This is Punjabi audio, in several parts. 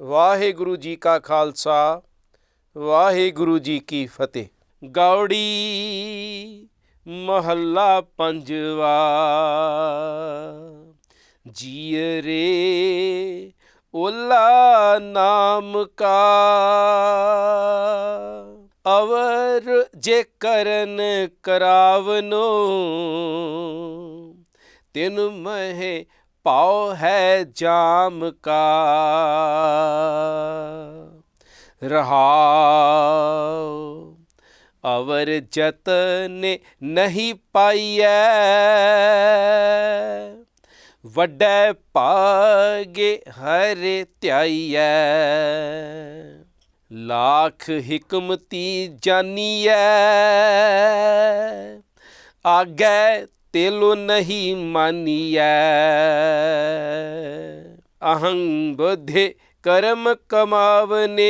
ਵਾਹਿਗੁਰੂ ਜੀ ਕਾ ਖਾਲਸਾ, ਵਾਹਿਗੁਰੂ ਜੀ ਕੀ ਫਤਿਹ। ਗੌੜੀ ਮਹੱਲਾ ਪੰਜਵਾ, ਜੀਅ ਰੇ ਓਲਾ ਨਾਮ ਕਾ। ਅਵਰ ਜੇ ਕਰਨ ਕਰਾਵਨੋ, ਤਿਨ ਮਹਿ ਪਾਉ ਹੈ ਜਾਮ ਕਾ। ਰਹਾਉ ਅਵਰ ਜਤਨ ਨਹੀਂ ਪਾਈਐ। ਵੱਡੇ ਭਾਗੇ ਹਰੇ ਧਿਆਈਐ। ਲੱਖ ਹਕਮਤੀ ਜਾਨੀਐ। ਆਗੇ ਤੇਲੋ ਨਹੀਂ ਮਾਨੀਐ। ਅਹੰ ਬੁੱਧੇ ਕਰਮ ਕਮਾਵਨੇ।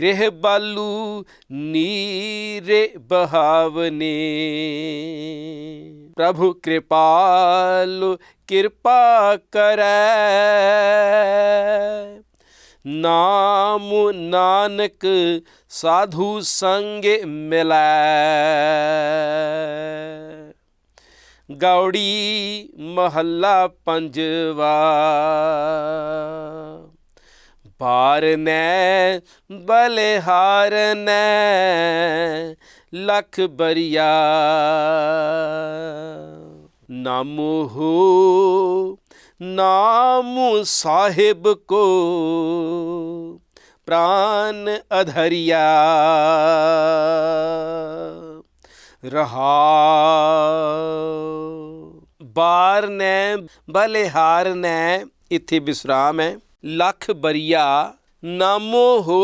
ਗ੍ਰਹਿ ਬਾਲੂ ਨੀਰੇ ਬਹਾਵਨੇ। ਪ੍ਰਭੂ ਕਿਰਪਾਲੁ ਕਿਰਪਾ ਕਰੈ। ਨਾਮ ਨਾਨਕ ਸਾਧੂ ਸੰਗ ਮਿਲੈ। ਗੌੜੀ ਮਹੱਲਾ ਪੰਜਵਾ। ਬਾਰਨੈ ਬਲਿਹਾਰਨੈ ਲਖ ਬਰੀਆ। ਨਾਮੁ ਹੋ ਨਾਮੁ ਸਾਹਿਬ ਕੋ ਪ੍ਰਾਨ ਅਧਰਿਆ ਰਹਾ ਬਾਰ ਨੇ ਬਲਿਹਾਰ ਨੇ ਇੱਥੇ ਵਿਸਰਾਮ ਹੈ ਲੱਖ ਬਰੀਆ ਨਾਮੋ ਹੋ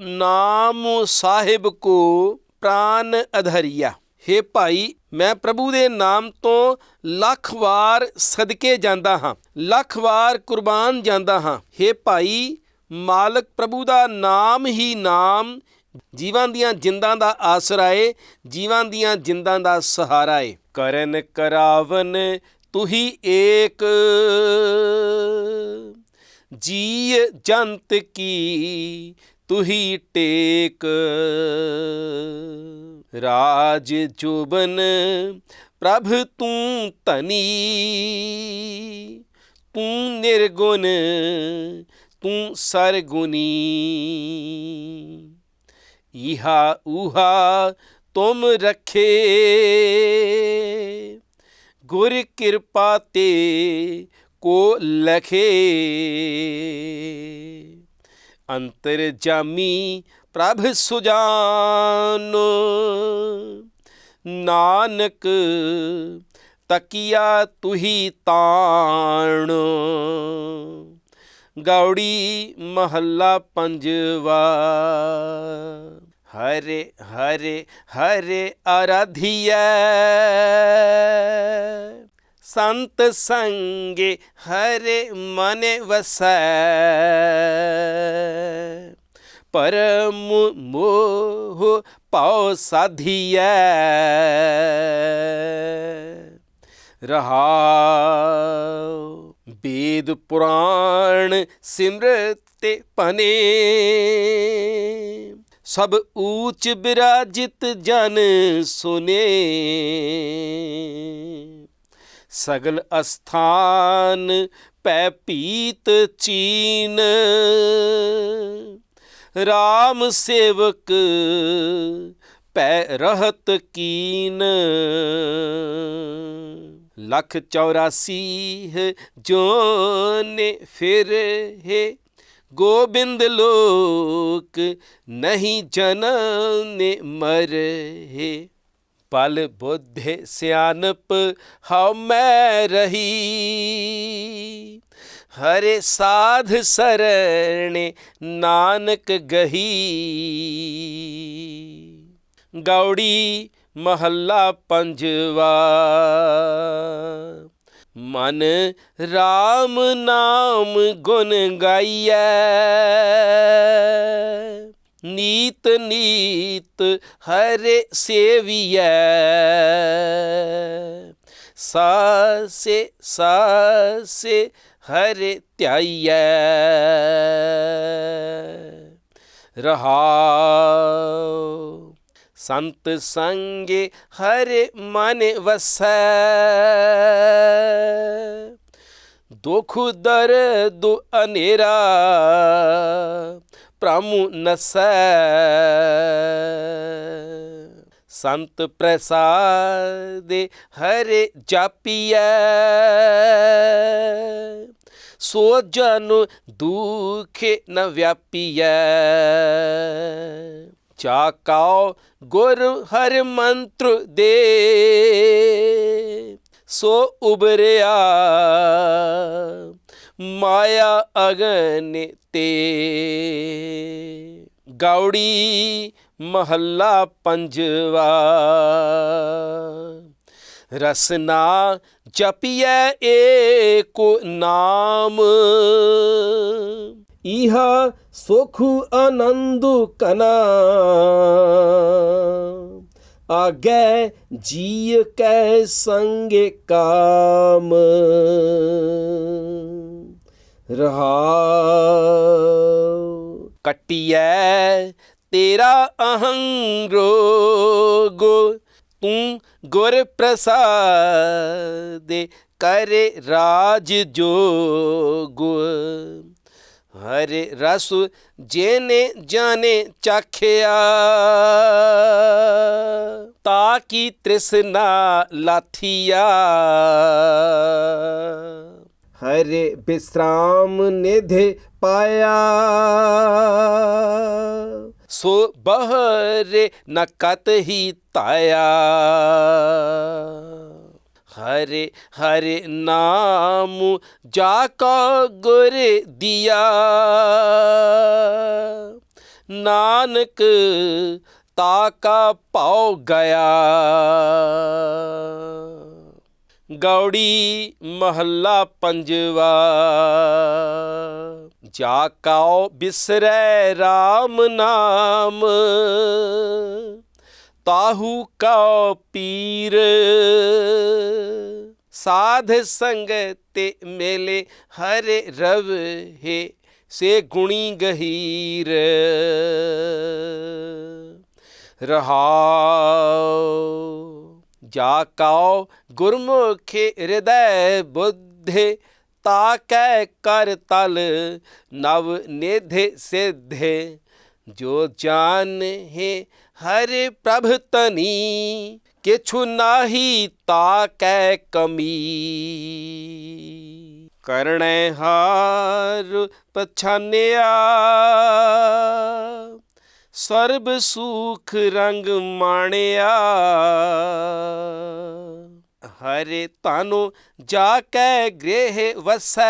ਨਾਮ ਸਾਹਿਬ ਕੋ ਪ੍ਰਾਨ ਅਧਰਿਆ ਹੇ ਭਾਈ ਮੈਂ ਪ੍ਰਭੂ ਦੇ ਨਾਮ ਤੋਂ ਲੱਖ ਵਾਰ ਸਦਕੇ ਜਾਂਦਾ ਹਾਂ, ਲੱਖ ਵਾਰ ਕੁਰਬਾਨ ਜਾਂਦਾ ਹਾਂ। ਹੇ ਭਾਈ, ਮਾਲਕ ਪ੍ਰਭੂ ਦਾ ਨਾਮ ਹੀ ਨਾਮ, ਜੀਵਾਂ ਦੀਆਂ ਜਿੰਦਾਂ ਦਾ ਆਸਰਾ ਏ, ਜੀਵਾਂ ਦੀਆਂ ਜਿੰਦਾਂ ਦਾ ਸਹਾਰਾ ਏ। ਕਰਨ ਕਰਾਵਨ ਤੁਹੀ ਏਕ ਜੀ ਜੰਤ ਕੀ ਤੁਹੀ ਟੇਕ। ਰਾਜ ਜੋਬਨ ਪ੍ਰਭ ਤੂੰ ਤਨੀ ਤੂੰ ਨਿਰਗੁਣ, ਤੂੰ ਸਰਗੁਣੀ। ਇਹਾ ਉਹਾ ਤੁਮ ਰਖੇ। ਗੁਰ ਕਿਰਪਾ ਤੇ ਕੋ ਲਖੇ। ਅੰਤਰ ਜਾਮੀ ਪ੍ਰਭ ਸੁਜਾਨ। ਨਾਨਕ ਤਕੀਆ ਤੁਹੀ ਤਾਣ। ਗੌੜੀ ਮਹੱਲਾ ਪੰਜਵਾ। ਹਰੇ ਹਰੇ ਹਰੇ ਆਰਾਧੀਐ। ਸੰਤ ਸੰਗੇ ਹਰੇ ਮਨ ਵਸੈ। ਪਰਮ ਮੋਹ ਪਾਉ ਸਾਧੀਐ। ਰਹਾਉ ਵੇਦ ਪੁਰਾਣ ਸਿਮਰਤ ਤੇ ਪਨੇ। ਸਭ ਊਚ ਬਿਰਾਜਿਤ ਜਨ ਸੁਨੇ। ਸਗਲ ਅਸਥਾਨ ਪੈ ਪੀਤ ਚੀਨ। RAM ਸੇਵਕ, ਪੈ ਰਹਤ ਕੀਨ। ਲੱਖ 84 ਜੋਨੇ ਫਿਰ ਹੈ। ਗੋਬਿੰਦ ਲੋਕ ਨਹੀਂ ਜਨਮ ਨੇ ਮਰੇ ਪਲ ਬੁੱਧੇ ਸਿਆਨਪ ਹਉ ਮੈਂ ਰਹੀ। ਹਰੇ ਸਾਧ ਸਰਣੇ ਨਾਨਕ ਗਹੀ। ਗੌੜੀ ਮਹੱਲਾ ਪੰਜਵਾ। ਮਨ RAM ਨਾਮ ਗੁਣ ਗਾਈਐ। ਨੀਤ ਨੀਤ ਹਰੇ ਸੇਵੀਐ। ਸਾਸੇ ਸਾਸੇ ਹਰਿ ਧਿਆਈਐ। ਰਹਾਉ ਸੰਤ ਸੰਗੇ ਹਰਿ ਮਨ ਵਸੈ। ਦੁਖ ਦਰਦ ਅਨੇਰਾ ਪ੍ਰਮੁ ਨਸੈ। ਸੰਤ ਪ੍ਰਸਾਦੇ ਹਰੇ ਜਾਪੀਐ। ਸੋ ਜਨ ਦੁਖੇ ਨ ਵਿਆਪੀਐ। ਜਾ ਗੁਰ ਹਰ ਮੰਤਰ ਦੇ, ਸੋ ਉਬਰਿਆ ਮਾਇਆ ਅਗਨ ਤੇ। ਗੌੜੀ ਮਹੱਲਾ ਪੰਜਵਾ। ਰਸਨਾ ਜਪੀਐ ਏਕੋ ਨਾਮ। ਇਹਾ ਸੁਖ ਆਨੰਦ ਕਨਾ। ਆਗੇ ਜੀ ਕੈ ਸੰਗੇ ਕਾਮ। ਰਹਾ ਕਟਿਐ ਤੇਰਾ ਅਹੰ ਰੋਗ ਤੂੰ ਗੁਰ ਪ੍ਰਸਾਦ ਕਰੇ ਰਾਜ ਜੋਗ। ਹਰੇ ਰਸ ਜੇਨੇ ਜਾਣੇ ਚਾਖਿਆ, ਤਾ ਕੀ ਤ੍ਰਿਸ਼ਨਾ ਲਾਥੀਆ। ਹਰੇ ਬਿਸਰਾਮ ਨਿਧੇ ਪਾਇਆ। ਸੋ ਬਹਰੇ ਨਕਤ ਹੀ ਤਾਇਆ। ਹਰੇ ਹਰੇ ਨਾਮ ਜਾ ਕਾ ਗੁਰ ਦਿਆ। ਨਾਨਕ ਤਾ ਕਾ ਪਾਉ ਗਿਆ। ਗੌੜੀ ਮਹੱਲਾ ਪੰਜਵਾ। ਜਾ ਕਾਉ ਬਿਸਰੈ RAM ਨਾਮ। ਤਾਹੂ ਕਉ ਪੀਰ। ਸਾਧ ਸੰਗ ਤੇ ਮੇਲੇ ਹਰੇ ਰਵ ਹੈ ਸੇ ਗੁਣੀ ਗਹੀਰ। ਰਹਾਉ, ਜਾ ਕਾਉ ਗੁਰਮੁਖੇ ਹਿਰਦੈ ਬੁੱਧੇ ਤਾ ਕੈ ਕਰ ਤਲ, ਨਵ ਨੇਧੇ ਸਿਧੇ। ਜੋ ਜਾਨ ਹੈ ਹਰਿ ਪ੍ਰਭ ਤਨੀ ਕਿਛੁ ਨਾਹੀ ਤਾ ਕੈ ਕਮੀ। ਕਰਣੈ ਹਾਰ ਪਛਾਨਿਆ, ਸਰਬ ਸੁਖ ਰੰਗ ਮਾਣਿਆ। ਹਰੇ ਤਾਨੂੰ ਜਾ ਕੇ ਗ੍ਰਹਿ ਵਸੈ।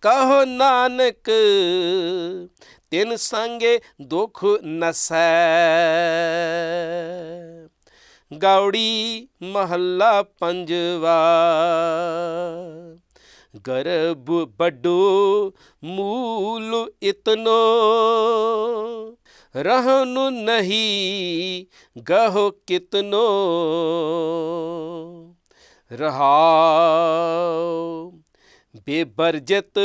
ਕਹੋ ਨਾਨਕ, ਤਿਨ ਸੰਗੇ ਦੁਖ ਨਸੈ। ਗੌੜੀ ਮਹੱਲਾ ਪੰਜਵਾ ਗਰਬ ਵੱਡੋ ਮੂਲ ਇਤਨੋ। ਰਹਨੁ ਨਹੀਂ ਗਹੋ ਕਿਤਨੋ ਰਹਾਉ ਬੇਬਰਜਤ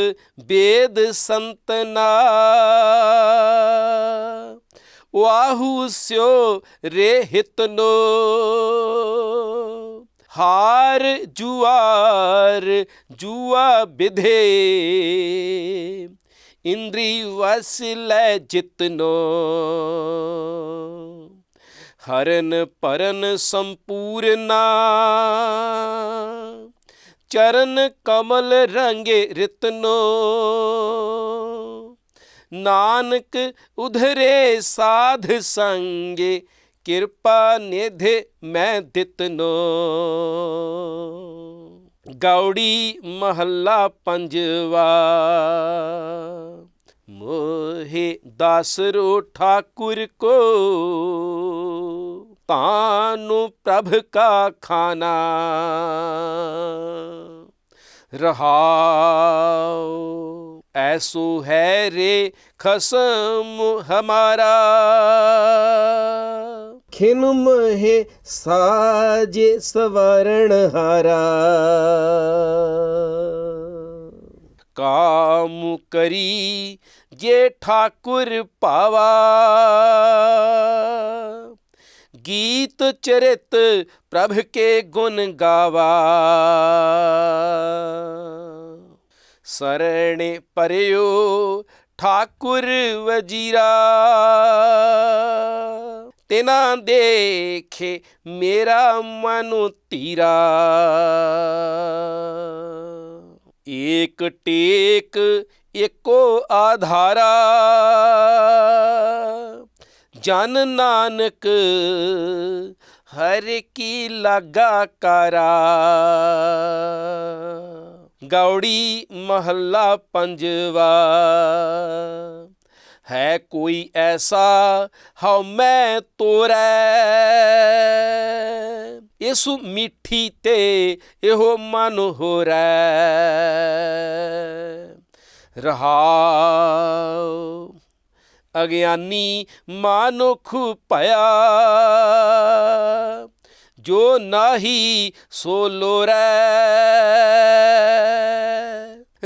ਬੇਦ ਸੰਤਨਾ ਵਾਹੂ ਸਿਓ ਰੇ ਹਿਤਨੋ ਹਾਰ ਜੁਆਰ ਜੁਆ ਬਿਧੇ ਇੰਦਰੀ ਵਸ ਲੈ ਜਿਤਨੋ। ਹਰਨ ਪਰਨ ਸੰਪੂਰਨਾ। ਚਰਨ ਕਮਲ ਰੰਗੇ ਰਿਤਨੋ। ਨਾਨਕ ਉਧਰੇ ਸਾਧ ਸੰਗੇ, ਕਿਰਪਾ ਨਿਧੇ ਮੈਂ ਦਿੱਤਨੋ। ਗੌੜੀ ਮਹੱਲਾ ਪੰਜਵਾ। ਮੋਹਿ ਦਾਸਰੋ ਠਾਕੁਰ ਕੋ। ਤਾਨੂੰ ਪ੍ਰਭ ਕਾ ਖਾਨਾ। ਰਹਾਉ, ਐਸੋ ਹੈ ਰੇ ਖਸਮ ਹਮਾਰਾ। ਖਿਨ ਮਹੇ ਸਾਜੇ ਸਵਰਣ ਹਾਰਾ। ਕਾਮ ਕਰੀ ਜੇ ਠਾਕੁਰ ਪਾਵਾ ਗੀਤ ਚਰਿਤ ਪ੍ਰਭ ਕੇ ਗੁਣ ਗਾਵਾ ਸਰਣੇ ਪਰਿਓ ਠਾਕੁਰ ਵਜੀਰਾ ਤਿਨਾ ਦੇਖੇ ਮੇਰਾ ਮਨ ਧੀਰਾ ਏਕ ਟੇਕ ਏਕੋ ਆਧਾਰਾ। ਜਨ ਨਾਨਕ, ਹਰ ਕੀ ਲਾਗਾ ਕਰਾ। ਗੌੜੀ ਮਹੱਲਾ ਪੰਜਵਾ। ਹੈ ਕੋਈ ਐਸਾ ਹਉ ਮੈਂ ਤੋਰੈ। ਇਸ ਮਿੱਠੀ ਤੇ ਇਹੋ ਮਨ ਹੋਰੈ ਰਹਾਉ ਅਗਿਆਨੀ ਮਾਨੁਖ ਭਇਆ, ਜੋ ਨਾਹੀ ਸੋ ਲੋਰੈ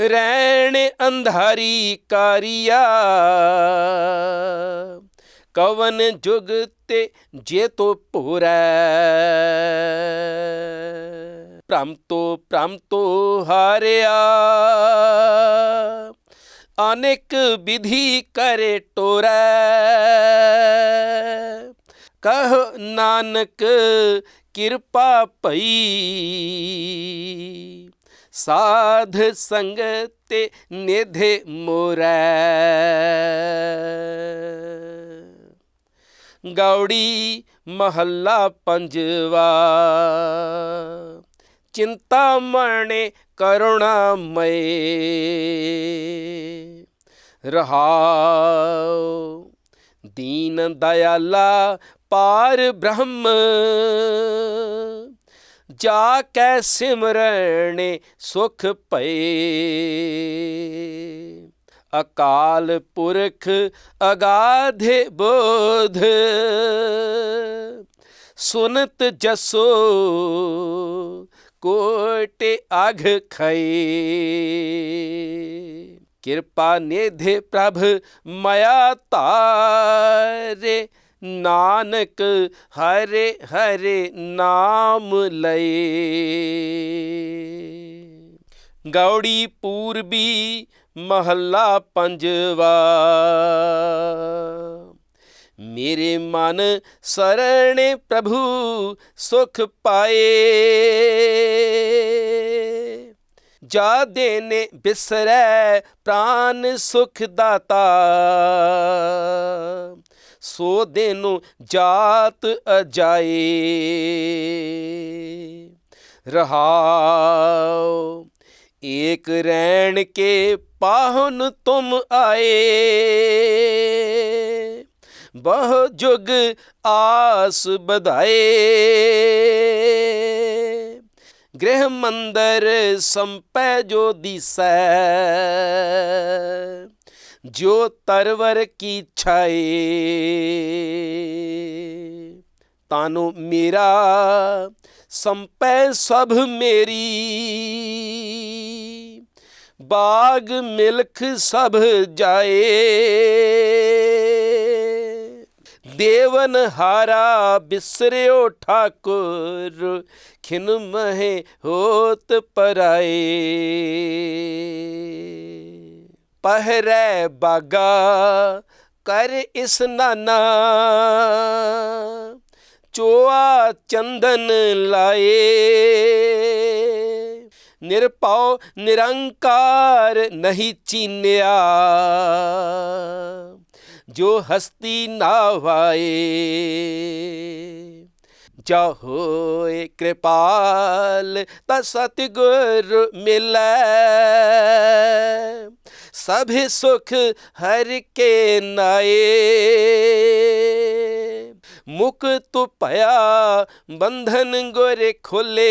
ਰੈਣ ਅੰਧਾਰੀ ਕਾਰੀਆ ਕਵਨ ਜੁਗ ਤੇ ਜੇ ਤੋ ਭੋਰੈ ਭ੍ਰਮ ਤੋ ਭ੍ਰਮ ਤੋ ਹਾਰਿਆ ਅਨੇਕ ਵਿਧੀ ਕਰੇ ਟੋਰੈ ਕਹ ਨਾਨਕ ਕਿਰਪਾ ਭਈ ਸਾਧ ਸੰਗਤ ਤੇ ਨਿਧੇ ਮੋਰੈ ਗੌੜੀ ਮਹੱਲਾ ਪੰਜਵਾ। ਚਿੰਤਾ ਮਣੇ ਕਰੁਣਾ ਮਏ ਰਹਾਉ ਦੀਨ ਦਇਆਲਾ ਪਾਰ ਬ੍ਰਹਮ। ਜਾ ਕੈ ਸਿਮਰਣੇ ਸੁਖ ਪਏ ਅਕਾਲ ਪੁਰਖ ਅਗਾਧੇ ਬੋਧ। ਸੁਨਤ ਜਸੋ ਕੋਟੇ ਅਘ ਖਈ। ਕਿਰਪਾ ਨਿਧੇ ਪ੍ਰਭ ਮਇਆ ਧਾਰੇ, ਨਾਨਕ ਹਰੇ ਹਰੇ ਨਾਮ ਲਏ। ਗੌੜੀ ਪੂਰਬੀ ਮਹੱਲਾ ਪੰਜਵਾ। ਮੇਰੇ ਮਨ ਸਰਣੇ ਪ੍ਰਭੂ ਸੁਖ ਪਾਏ। ਜਾ ਦੇਨੇ ਬਿਸਰੈ ਪ੍ਰਾਨ ਸੁਖ ਦਾਤਾ। ਸੋ ਦੇਨੁ ਜਾਤ ਅਜਾਏ। ਰਹਾਉ ਏਕ ਰੈਣ ਕੇ ਪਾਹਨ ਤੁਮ ਆਏ। ਬਹੁ ਜੁਗ ਆਸ ਬਧਾਏ। ਗ੍ਰਹਿ ਮੰਦਰ ਸੰਪੈ ਜੋ ਦਿਸੈ, ਜੋ ਤਰਵਰ ਕੀ ਛਾਏ। ਤਾਨੂੰ ਮੇਰਾ ਸੰਪੈ ਸਭ ਮੇਰੀ। ਬਾਗ ਮਿਲਖ ਸਭ ਜਾਏ। ਦੇਵਨ ਹਾਰਾ ਬਿਸਰਿਓ ਠਾਕੁਰ, ਖਿਨ ਮਹੇ ਹੋਤ ਪਰਾਏ। ਪਹਿਰੈ ਬਾਗਾ, ਕਰ ਇਸ ਨਾਨਾ। ਚੋਆ ਚੰਦਨ ਲਾਏ। ਨਿਰਪਉ ਨਿਰੰਕਾਰ ਨਹੀਂ ਚੀਨਿਆ। ਜੋ ਹਸਤੀ ਨਾ ਵਾਏ, ਜਾ ਹੋਏ ਕਿਰਪਾਲ, ਤਾ ਸਤਿਗੁਰ ਮਿਲੈ। ਸਭੇ ਸੁਖ ਹਰ ਕੇ ਨਾਏ। ਮੁਕਤ ਭਇਆ ਬੰਧਨ ਗੁਰ ਖੋਲੇ।